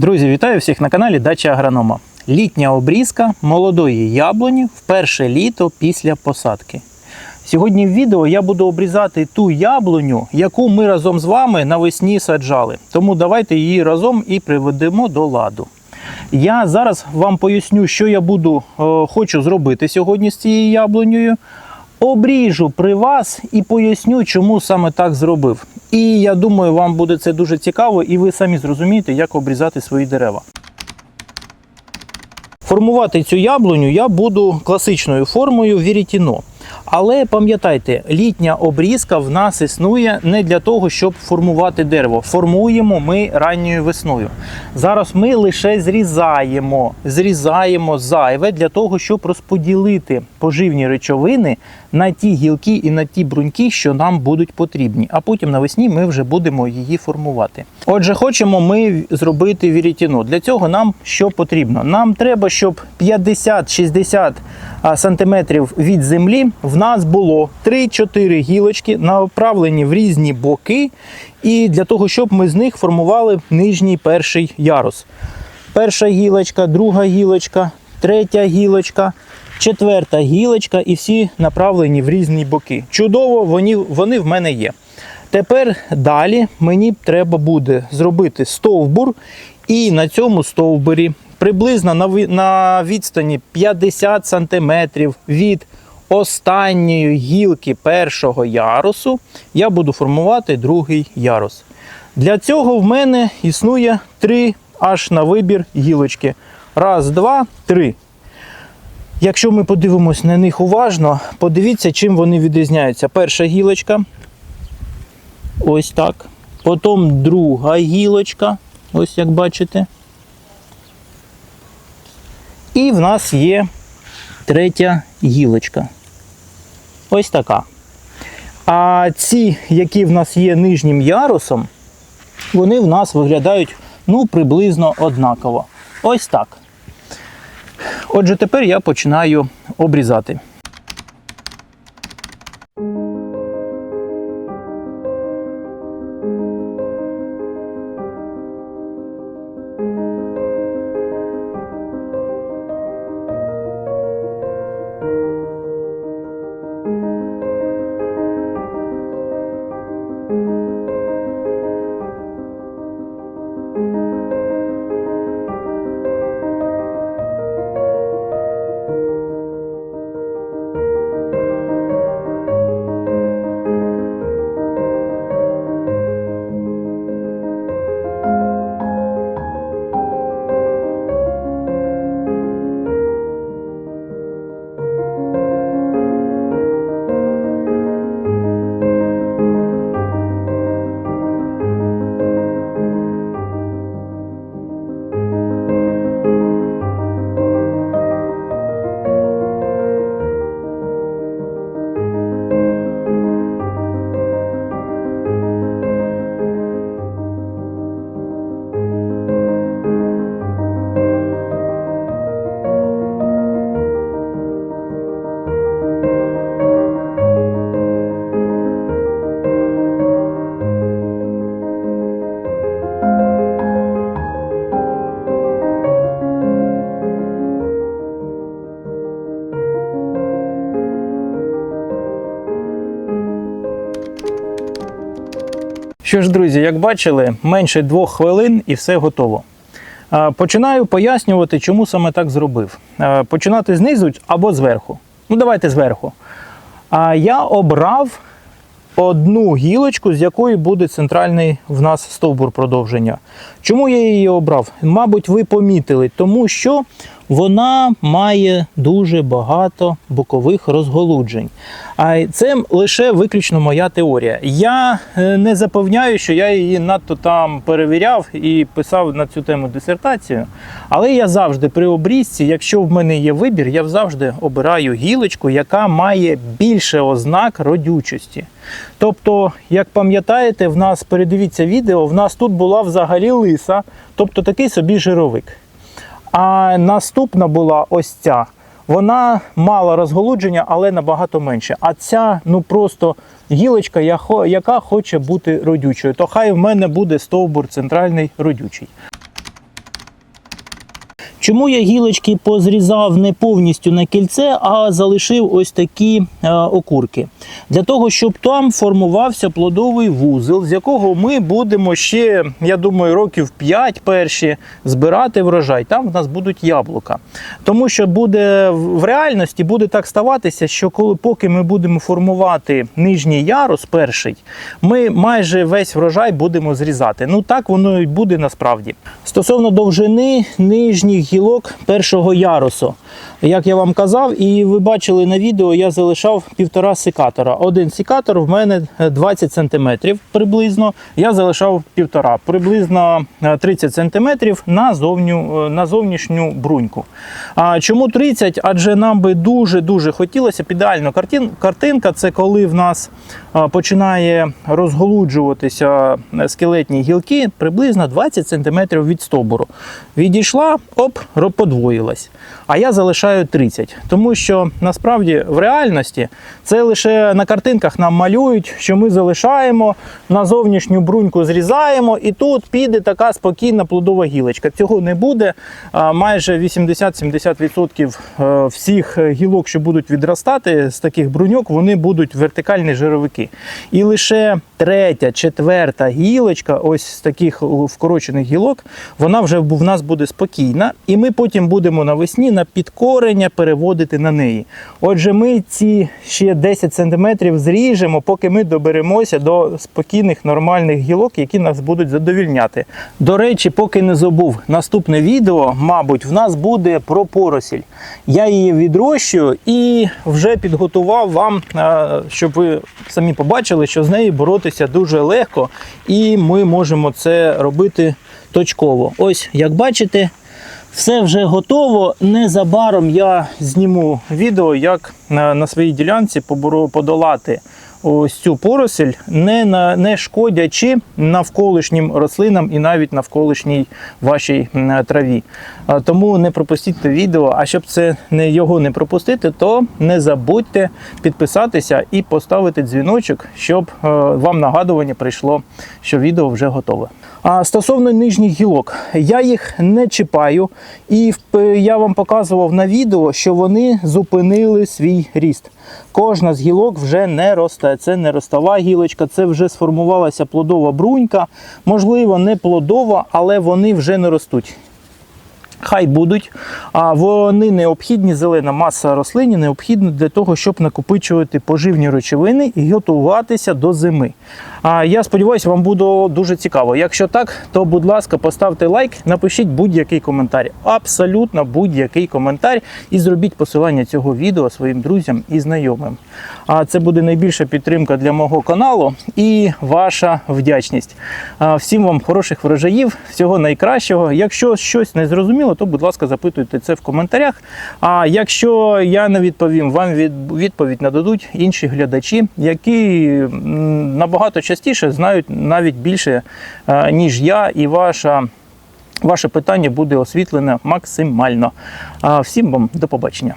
Друзі, вітаю всіх на каналі Дача Агронома. Літня обрізка молодої яблуні в перше літо після посадки. Сьогодні в відео я буду обрізати ту яблуню, яку ми разом з вами навесні саджали. Тому давайте її разом і приведемо до ладу. Я зараз вам поясню, що я буду е, хочу зробити сьогодні з цією яблунею. Обріжу при вас і поясню, чому саме так зробив. І я думаю, вам буде це дуже цікаво, і ви самі зрозумієте, як обрізати свої дерева. Формувати цю яблуню я буду класичною формою вірітіно. Але пам'ятайте, літня обрізка в нас існує не для того, щоб формувати дерево. Формуємо ми ранньою весною. Зараз ми лише зрізаємо, зрізаємо зайве для того, щоб розподілити поживні речовини на ті гілки і на ті бруньки, що нам будуть потрібні. А потім навесні ми вже будемо її формувати. Отже, хочемо ми зробити вірітіно. Для цього нам що потрібно? Нам треба, щоб 50-60 а, сантиметрів від землі в нас було 3-4 гілочки направлені в різні боки, і для того, щоб ми з них формували нижній перший ярус. Перша гілочка, друга гілочка, третя гілочка, четверта гілочка, і всі направлені в різні боки. Чудово, вони, вони в мене є. Тепер далі мені треба буде зробити стовбур, і на цьому стовбурі приблизно на відстані 50 см від останньої гілки першого ярусу я буду формувати другий ярус. Для цього в мене існує три аж на вибір гілочки. Раз, два, три. Якщо ми подивимось на них уважно, подивіться, чим вони відрізняються. Перша гілочка. Ось так. Потім друга гілочка. Ось як бачите. І в нас є третя гілочка. Ось така. А ці, які в нас є нижнім ярусом, вони в нас виглядають ну, приблизно однаково. Ось так. Отже, тепер я починаю обрізати. Що ж, друзі, як бачили, менше двох хвилин і все готово. Починаю пояснювати, чому саме так зробив. Починати знизу або зверху. Ну, давайте зверху. А я обрав одну гілочку, з якої буде центральний в нас стовбур продовження. Чому я її обрав? Мабуть, ви помітили, тому що вона має дуже багато бокових розголуджень. А це лише виключно моя теорія. Я е, не запевняю, що я її надто там перевіряв і писав на цю тему дисертацію. Але я завжди при обрізці, якщо в мене є вибір, я завжди обираю гілочку, яка має більше ознак родючості. Тобто, як пам'ятаєте, в нас передивіться відео, в нас тут була взагалі лиса, тобто такий собі жировик. А наступна була ось ця. Вона мала розголудження, але набагато менше. А ця, ну просто гілочка, яка хоче бути родючою. То хай в мене буде стовбур центральний родючий. Чому я гілочки позрізав не повністю на кільце, а залишив ось такі е, окурки? Для того, щоб там формувався плодовий вузол, з якого ми будемо ще, я думаю, років 5 перші збирати врожай. Там в нас будуть яблука. Тому що буде в реальності буде так ставатися, що коли поки ми будемо формувати нижній ярус, перший, ми майже весь врожай будемо зрізати. Ну так воно і буде насправді. Стосовно довжини нижніх гілок першого ярусу, як я вам казав, і ви бачили на відео, я залишав півтора секатора. Один секатор в мене е, 20 см приблизно. Я залишав півтора, приблизно е, 30 см на, зовню, е, на зовнішню бруньку. А чому 30? Адже нам би дуже-дуже хотілося б ідеально картин, картинка це коли в нас починає розголуджуватися е, скелетні гілки приблизно 20 см від стовбуру. Відійшла, оп, ро- подвоїлась. А я залишаю 30. Тому що насправді в реальності це лише на картинках нам малюють, що ми залишаємо, на зовнішню бруньку зрізаємо, і тут піде така спокійна плодова гілочка. Цього не буде. Майже 80-70% е, всіх гілок, що будуть відростати з таких бруньок, вони будуть вертикальні жировики. І лише третя, четверта гілочка, ось з таких вкорочених гілок, вона вже в нас буде спокійна, і ми потім будемо навесні на підкорення переводити на неї. Отже, ми ці ще 10 см зріжемо, поки ми доберемося до спокійних нормальних гілок, які нас будуть задовільняти. До речі, поки не забув, наступне відео, мабуть, в нас буде про поросіль. Я її відрощую і вже підготував вам, е, щоб ви самі побачили, що з нею боротися дуже легко, і ми можемо це робити точково. Ось, як бачите, все вже готово. Незабаром я зніму відео, як на, своїй ділянці подолати ось цю поросель, не, на, не шкодячи навколишнім рослинам і навіть навколишній вашій траві. Тому не пропустіть відео. А щоб це не його не пропустити, то не забудьте підписатися і поставити дзвіночок, щоб е, вам нагадування прийшло, що відео вже готове. Стосовно нижніх гілок, я їх не чіпаю, і я вам показував на відео, що вони зупинили свій ріст. Кожна з гілок вже не росте. Це не ростова гілочка, це вже сформувалася плодова брунька. Можливо, не плодова, але вони вже не ростуть. Хай будуть, а вони необхідні, зелена маса рослині необхідна для того, щоб накопичувати поживні речовини і готуватися до зими. А я сподіваюся, вам буде дуже цікаво. Якщо так, то будь ласка, поставте лайк, напишіть будь-який коментар. Абсолютно будь-який коментар. І зробіть посилання цього відео своїм друзям і знайомим. А це буде найбільша підтримка для мого каналу і ваша вдячність. Всім вам хороших врожаїв, всього найкращого. Якщо щось не зрозуміло, то будь ласка, запитуйте це в коментарях. А якщо я не відповім, вам відповідь нададуть інші глядачі, які набагато частіше знають навіть більше, е, ніж я, і ваша. Ваше питання буде освітлене максимально. Всім вам до побачення.